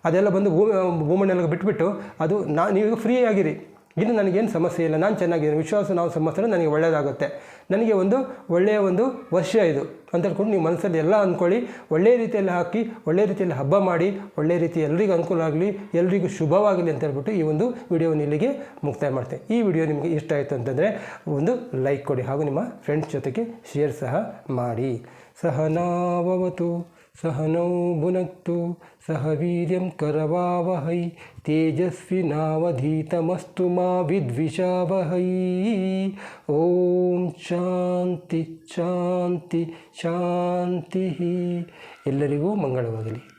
ಅದೆಲ್ಲ ಬಂದು ಭೂ ಭೂಮಣ್ಣೆಲ್ಲ ಬಿಟ್ಬಿಟ್ಟು ಅದು ನಾ, ನೀವೀಗ ಫ್ರೀ ಆಗಿರಿ. ಇನ್ನು ನನಗೇನು ಸಮಸ್ಯೆ ಇಲ್ಲ. ನಾನು ಚೆನ್ನಾಗಿದ್ದೀನಿ ವಿಶ್ವಾಸ ನಾವು ಸಮಸ್ಯೆ ನನಗೆ ಒಳ್ಳೆಯದಾಗುತ್ತೆ ನನಗೆ ಒಂದು ಒಳ್ಳೆಯ ಒಂದು ವರ್ಷ ಇದು ಅಂತ ಹೇಳ್ಕೊಂಡು ನೀವು ಮನಸ್ಸಲ್ಲಿ ಎಲ್ಲ ಅಂದ್ಕೊಳ್ಳಿ. ಒಳ್ಳೆಯ ರೀತಿಯಲ್ಲಿ ಹಾಕಿ, ಒಳ್ಳೆಯ ರೀತಿಯಲ್ಲಿ ಹಬ್ಬ ಮಾಡಿ, ಒಳ್ಳೆಯ ರೀತಿ ಎಲ್ರಿಗೂ ಅನುಕೂಲ ಆಗಲಿ, ಎಲ್ರಿಗೂ ಶುಭವಾಗಲಿ ಅಂತ ಹೇಳ್ಬಿಟ್ಟು ಈ ಒಂದು ವಿಡಿಯೋವನ್ನು ಇಲ್ಲಿಗೆ ಮುಕ್ತಾಯ ಮಾಡ್ತೇನೆ. ಈ ವಿಡಿಯೋ ನಿಮಗೆ ಇಷ್ಟ ಆಯಿತು ಅಂತಂದರೆ ಒಂದು ಲೈಕ್ ಕೊಡಿ ಹಾಗೂ ನಿಮ್ಮ ಫ್ರೆಂಡ್ಸ್ ಜೊತೆಗೆ ಶೇರ್ ಸಹ ಮಾಡಿ. ಸಹನಾವವತು. ಸಹನೌ ಭುನಕ್ತು ಸಹ ವೀರ್ಯಂ ಕರವಾವಹೈ ತೇಜಸ್ವಿನಾವಧೀತಮಸ್ತು ಮಾ ವಿದ್ವಿಷಾವಹೈ ಓಂ ಶಾಂತಿ ಶಾಂತಿ ಶಾಂತಿ ಎಲ್ಲರಿಗೂ ಮಂಗಳವಾಗಲಿ.